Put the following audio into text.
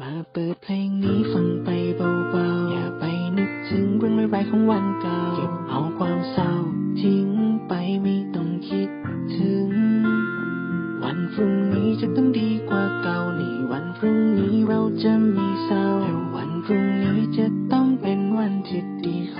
มาเปิดเพลงนี้ฟังไปเบาๆ อย่าไปนึกถึงเรื่องไร้ไยๆของวันเก่า เก็บเอาความเศร้าทิ้งไปไม่ต้องคิดถึง วันพรุ่งนี้จะต้องดีกว่าเก่านี่วันพรุ่งนี้เราจะมีเศร้าแต่วันพรุ่งนี้จะต้องเป็นวันที่ดีของ